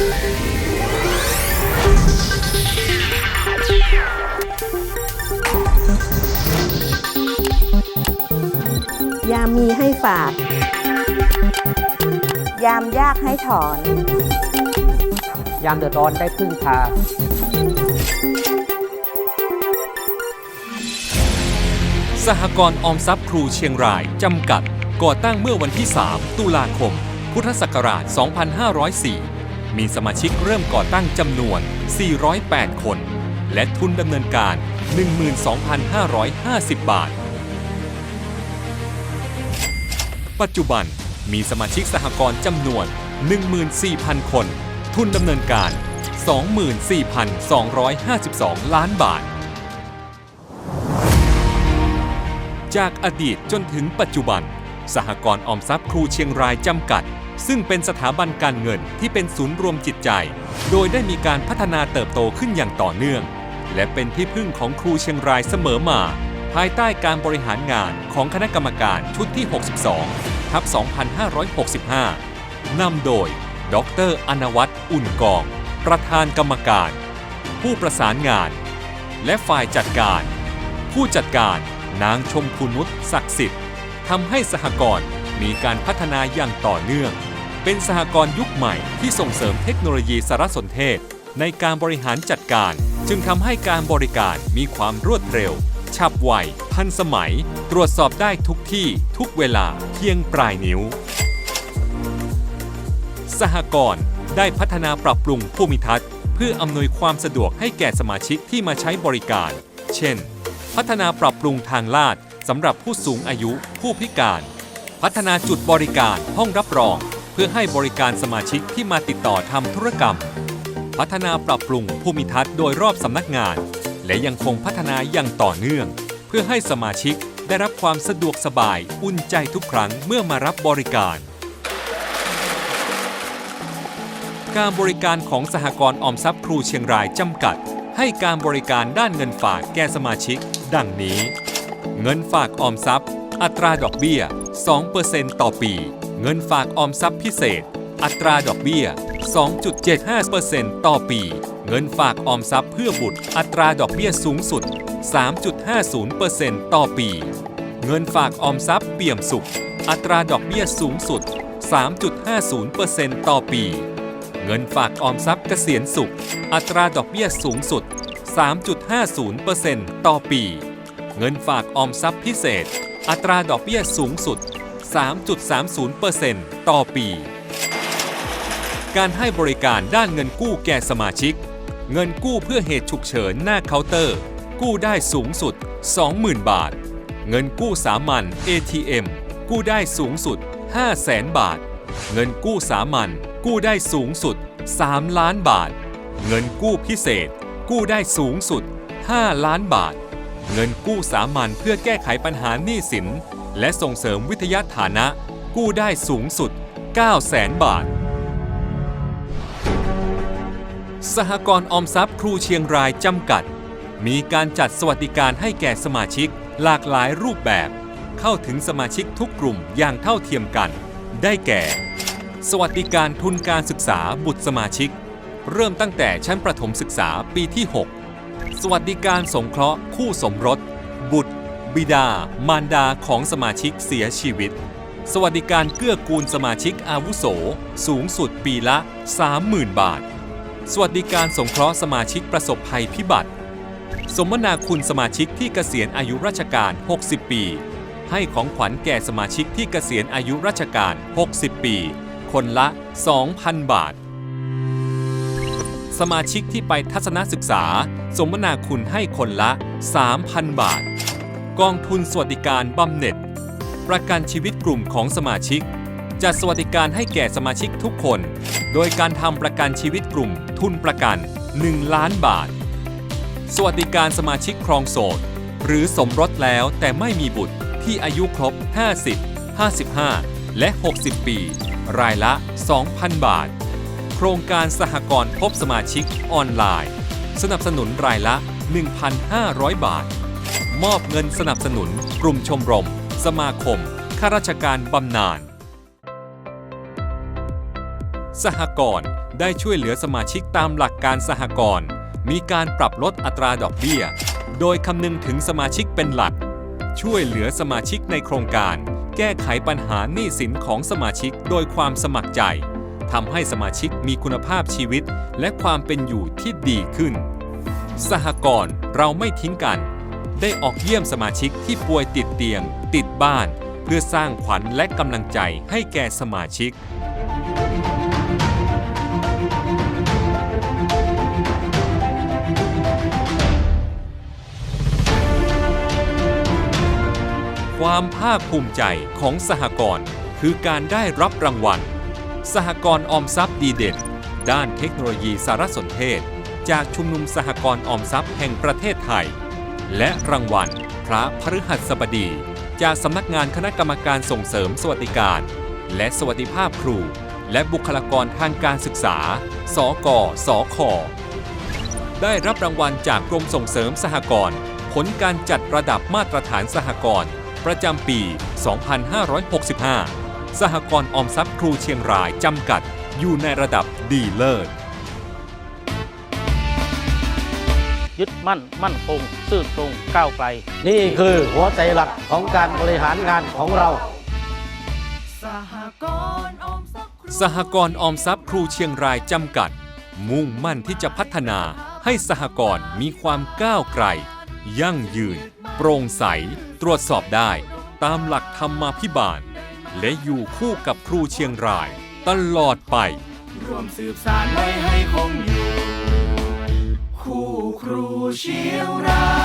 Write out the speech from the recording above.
ยามมีให้ฝาก ยามยากให้ถอน ยามเดือดร้อนได้พึ่งพาสหกรณ์ออมทรัพย์ครูเชียงราย จำกัด ก่อตั้งเมื่อวันที่ 3 ตุลาคม พุทธศักราช 2504 มีสมาชิกเริ่มก่อตั้งจำนวน 408 คน และทุนดำเนินการ 12,550 บาท ปัจจุบันมีสมาชิกสหกรณ์จำนวน 14,000 คน ทุนดำเนินการ 24,252 ล้านบาท จากอดีตจนถึงปัจจุบัน สหกรณ์ออมทรัพย์ครูเชียงรายจำกัด ซึ่งเป็นสถาบันการเงินที่เป็นศูนย์รวมจิตใจ โดยได้มีการพัฒนาเติบโตขึ้นอย่างต่อเนื่อง และเป็นที่พึ่งของครูเชียงรายเสมอมา ภายใต้การบริหารงานของคณะกรรมการชุดที่ 62 ทับ 2565 นำโดย ดรอนวัตอุ่นกอง ประธานกรรมการ ผู้ประสานงาน และฝ่ายจัดการ ผู้จัดการนางชมพูนุชศักดิ์สิทธิ์ทำให้สหกรณ์มีการพัฒนาอย่างต่อเนื่อง เป็นสหกรณ์ยุคใหม่ที่ส่งเสริมเทคโนโลยีสารสนเทศ ในการบริหารจัดการ จึงทำให้การบริการมีความรวดเร็ว ฉับไว ทันสมัย ตรวจสอบได้ทุกที่ทุกเวลาเพียงปลายนิ้ว สหกรณ์ได้พัฒนาปรับปรุงภูมิทัศน์ เพื่ออำนวยความสะดวกให้แก่สมาชิกที่มาใช้บริการ เช่น พัฒนาปรับปรุงทางลาดสำหรับผู้สูงอายุผู้พิการ พัฒนาจุดบริการห้องรับรอง พื่อให้บริการสมาชิกที่มาติดต่อทำธุรกรรม พัฒนาปรับปรุงภูมิทัศน์โดยรอบสำนักงาน และยังคงพัฒนาอย่างต่อเนื่อง เพื่อให้สมาชิกได้รับความสะดวกสบายอุ่นใจทุกครั้งเมื่อมารับบริการ การบริการของสหกรณ์ออมทรัพย์ครูเชียงรายจำกัด ให้การบริการด้านเงินฝากแก่สมาชิก ดังนี้ เงินฝากออมทรัพย์ อัตราดอกเบี้ย 2%ต่อปี เงินฝากออมทรัพย์พิเศษ อัตราดอกเบี้ย 2.75%ต่อปี เงินฝากออมทรัพย์เพื่อบุตร อัตราดอกเบี้ยสูงสุด 3.50%ต่อปี เงินฝากออมทรัพย์เปี่ยมสุข อัตราดอกเบี้ยสูงสุด 3.50%ต่อปี เงินฝากออมทรัพย์เกษียณสุข อัตราดอกเบี้ยสูงสุด 3.50%ต่อปี เงินฝากออมทรัพย์พิเศษ อัตราดอกเบี้ยสูงสุด 3.30%ต่อปี การให้บริการด้านเงินกู้แก่สมาชิก เงินกู้เพื่อเหตุฉุกเฉินหน้าเคาน์เตอร์ กู้ได้สูงสุด 20,000 บาท เงินกู้สามัญ ATM กู้ได้สูงสุด 500,000 บาท เงินกู้สามัญกู้ได้สูงสุด 3 ล้านบาท เงินกู้พิเศษ กู้ได้สูงสุด 5 ล้านบาท เงินกู้สามัญเพื่อแก้ไขปัญหาหนี้สิน และส่งเสริมวิทยาฐานะกู้ได้สูงสุด9แสนบาท สหกรณ์ออมทรัพย์ครูเชียงรายจำกัด มีการจัดสวัสดิการให้แก่สมาชิกหลากหลายรูปแบบ เข้าถึงสมาชิกทุกกลุ่มอย่างเท่าเทียมกัน ได้แก่ สวัสดิการทุนการศึกษาบุตรสมาชิก เริ่มตั้งแต่ชั้นประถมศึกษาปีที่ 6 สวัสดิการสงเคราะห์คู่สมรส บุตร บิดา มารดาของสมาชิกเสียชีวิต สวัสดิการเกื้อกูลสมาชิกอาวุโส สูงสุดปีละ 30,000 บาท สวัสดิการสงเคราะห์สมาชิกประสบภัยพิบัติ สมนาคุณสมาชิกที่เกษียณอายุราชการ 60 ปี ให้ของขวัญแก่สมาชิกที่เกษียณอายุราชการ 60 ปี คนละ 2,000 บาทสมาชิกที่ไปทัศนศึกษา สมนาคุณให้คนละ 3,000 บาท กองทุนสวัสดิการบำเหน็จ ประกันชีวิตกลุ่มของสมาชิก จัดสวัสดิการให้แก่สมาชิกทุกคน โดยการทำประกันชีวิตกลุ่ม ทุนประกัน 1 ล้านบาท สวัสดิการสมาชิกครองโสด หรือสมรสแล้วแต่ไม่มีบุตรที่อายุครบ 50 55 และ 60 ปี รายละ 2,000 บาท โครงการสหกรณ์พบสมาชิกออนไลน์ สนับสนุนรายละ 1,500 บาท มอบเงินสนับสนุน กลุ่มชมรม สมาคม ข้าราชการบำนาญสหกรณ์ได้ช่วยเหลือสมาชิกตามหลักการสหกรณ์มีการปรับลดอัตราดอกเบี้ย โดยคำนึงถึงสมาชิกเป็นหลัก ช่วยเหลือสมาชิกในโครงการ แก้ไขปัญหาหนี้สินของสมาชิกโดยความสมัครใจทำให้สมาชิกมีคุณภาพชีวิต และความเป็นอยู่ที่ดีขึ้น สหกรณ์เราไม่ทิ้งกัน ได้ออกเยี่ยมสมาชิกที่ป่วยติดเตียง ติดบ้าน เพื่อสร้างขวัญและกำลังใจให้แก่สมาชิก ความภาคภูมิใจของสหกรณ์คือการได้รับรางวัล สหกรณ์ออมทรัพย์ดีเด่น ด้านเทคโนโลยีสารสนเทศ จากชุมนุมสหกรณ์ออมทรัพย์แห่งประเทศไทย และรางวัล พระพฤหัสบดี จากสำนักงานคณะกรรมการส่งเสริมสวัสดิการ และสวัสดิภาพครู และบุคลากรทางการศึกษา สกสค ได้รับรางวัลจากกรมส่งเสริมสหกรณ์ผลการจัดระดับมาตรฐานสหกรณ์ประจำปี 2565 สหกรณ์ออมทรัพย์ครูเชียงรายจำกัด อยู่ในระดับดีเลิศ ยึดมั่นมั่นคงซื่อตรงก้าวไกล นี่คือหัวใจหลักของการบริหารงานของเราสหกรณ์ออมทรัพย์ครูเชียงรายจำกัด มุ่งมั่นที่จะพัฒนาให้สหกรณ์มีความก้าวไกล ยั่งยืน โปร่งใส ตรวจสอบได้ ตามหลักธรรมาภิบาล และอยู่คู่กับครูเชียงราย ตลอดไป ร่วมสืบสารไว้ให้คงอยู่ คู่ครูเชียงราย